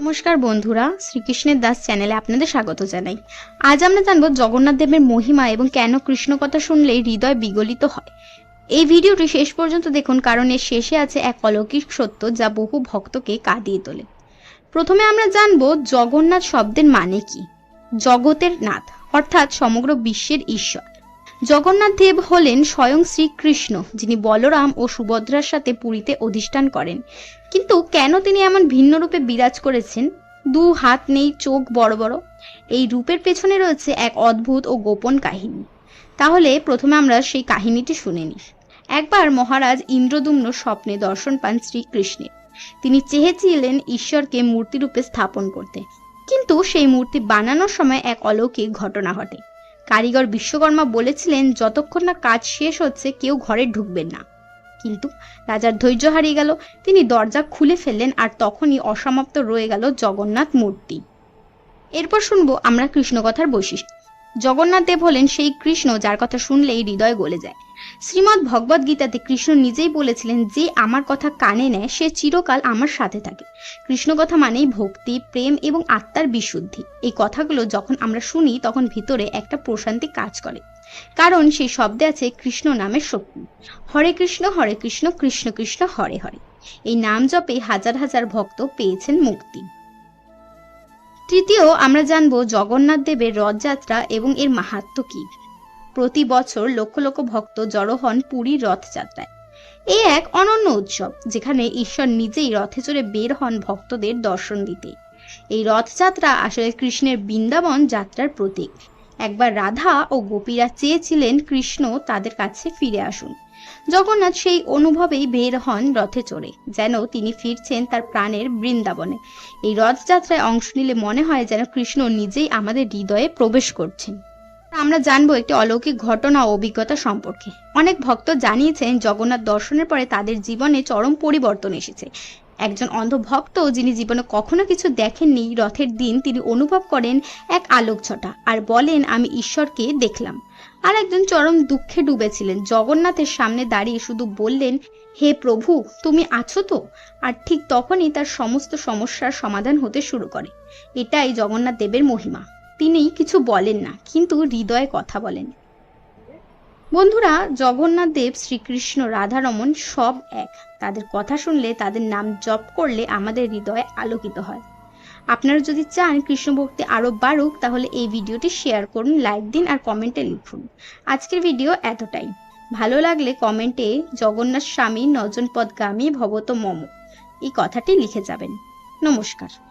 নমস্কার বন্ধুরা, শ্রীকৃষ্ণের দাস চ্যানেলে আপনাদের স্বাগত জানাই। আজ আমরা জানব জগন্নাথ দেবের মহিমা এবং কেন কৃষ্ণ কথা শুনলেই হৃদয় বিগলিত হয়। এই ভিডিওটি শেষ পর্যন্ত দেখুন, কারণ এর শেষে আছে এক অলৌকিক সত্য যা বহু ভক্তকে কাঁদিয়ে তোলে। প্রথমে আমরা জানব জগন্নাথ শব্দের মানে কি? জগতের নাথ, অর্থাৎ সমগ্র বিশ্বের ঈশ্বর। জগন্নাথ দেব হলেন স্বয়ং শ্রীকৃষ্ণ, যিনি বলরাম ও সুভদ্রার সাথে পুরীতে অধিষ্ঠান করেন। কিন্তু কেন তিনি এমন ভিন্ন রূপে বিরাজ করেছেন? দু হাত নেই, চোখ বড় বড়। এই রূপের পেছনে রয়েছে এক অদ্ভুত ও গোপন কাহিনী। তাহলে প্রথমে আমরা সেই কাহিনীটি শুনে নিই। একবার মহারাজ ইন্দ্রদুম্ন স্বপ্নে দর্শন পান শ্রীকৃষ্ণের। তিনি চেয়েছিলেন ঈশ্বরকে মূর্তিরূপে স্থাপন করতে। কিন্তু সেই মূর্তি বানানোর সময় এক অলৌকিক ঘটনা ঘটে। কারিগর বিশ্বকর্মা বলেছিলেন, যতক্ষণ না কাজ শেষ হচ্ছে, কেউ ঘরে ঢুকবেন না। কিন্তু রাজার ধৈর্য হারিয়ে গেল, তিনি দরজা খুলে ফেললেন আর তখনই অসমাপ্ত রয়ে গেল জগন্নাথ মূর্তি। এরপর শুনব আমরা কৃষ্ণকথার বৈশিষ্ট্য। জগন্নাথ দেব হলেন সেই কৃষ্ণ যার কথা শুনলেই হৃদয় গলে যায়। শ্রীমৎ ভগবদ গীতাতে কৃষ্ণ নিজেই বলেছিলেন, যে আমার কথা কানে নেয়, সে চিরকাল আমার সাথে থাকে। কৃষ্ণ কথা মানেই ভক্তি, প্রেম এবং আত্মার বিশুদ্ধি। এই কথাগুলো যখন আমরা শুনি, তখন ভিতরে একটা প্রশান্তি কাজ করে। কারণ সেই শব্দে আছে কৃষ্ণ নামের শক্তি। হরে কৃষ্ণ হরে কৃষ্ণ কৃষ্ণ কৃষ্ণ, হরে হরে। এই নাম জপে হাজার হাজার ভক্ত পেয়েছেন মুক্তি। তৃতীয়, আমরা জানব জগন্নাথ দেবের রথযাত্রা এবং এর মাহাত্ম্য কি। প্রতি বছর লক্ষ লক্ষ ভক্ত জড়ো হন পুরীর রথযাত্রায়। এই এক অনন্য উৎসব, যেখানে ঈশ্বর নিজেই রথে চড়ে বের হন ভক্তদের দর্শন দিতে। এই রথযাত্রা আসলে কৃষ্ণের বৃন্দাবন যাত্রার প্রতীক। একবার রাধা ও গোপীরা চেয়েছিলেন কৃষ্ণ তাদের কাছে ফিরে আসুন। জগন্নাথ সেই অনুভবেই বের হন রথে চড়ে, যেন তিনি ফিরছেন তার প্রাণের বৃন্দাবনে। এই রথযাত্রায় অংশ নিলে মনে হয় যেন কৃষ্ণ নিজেই আমাদের হৃদয়ে প্রবেশ করছেন। আমরা জানব একটি অলৌকিক ঘটনা ও অভিজ্ঞতা সম্পর্কে। অনেক ভক্ত জানিয়েছেন, জগন্নাথ দর্শনের পরে তাদের জীবনে চরম পরিবর্তন এসেছে। একজন অন্ধ ভক্ত যিনি জীবনে কখনো কিছু দেখেননি, রথের দিন তিনি অনুভব করেন এক আলোক ছটা আর বলেন, আমি ঈশ্বরকে দেখলাম। আর একজন চরম দুঃখে ডুবেছিলেন। জগন্নাথের সামনে দাঁড়িয়ে শুধু বললেন, হে প্রভু, তুমি আছো তো? আর ঠিক তখনই তার সমস্ত সমস্যার সমাধান হতে শুরু করে। এটাই জগন্নাথ দেবের মহিমা। তিনি কিছু বলেন না, কিন্তু হৃদয়ে কথা বলেন। বন্ধুরা, জগন্নাথ দেব, শ্রীকৃষ্ণ রাধারমন সব এক। তাদের কথা শুনলে, তাদের নাম জপ করলে আমাদের হৃদয়ে আলোকিত হয়। আপনারা যদি চান কৃষ্ণ ভক্তি আরও বাড়ুক, তাহলে এই ভিডিওটি শেয়ার করুন, লাইক দিন আর কমেন্টে লিখুন। আজকের ভিডিও এতটাই। ভালো লাগলে কমেন্টে জগন্নাথ স্বামী নজন পদগামী ভবত মম এই কথাটি লিখে যাবেন। নমস্কার।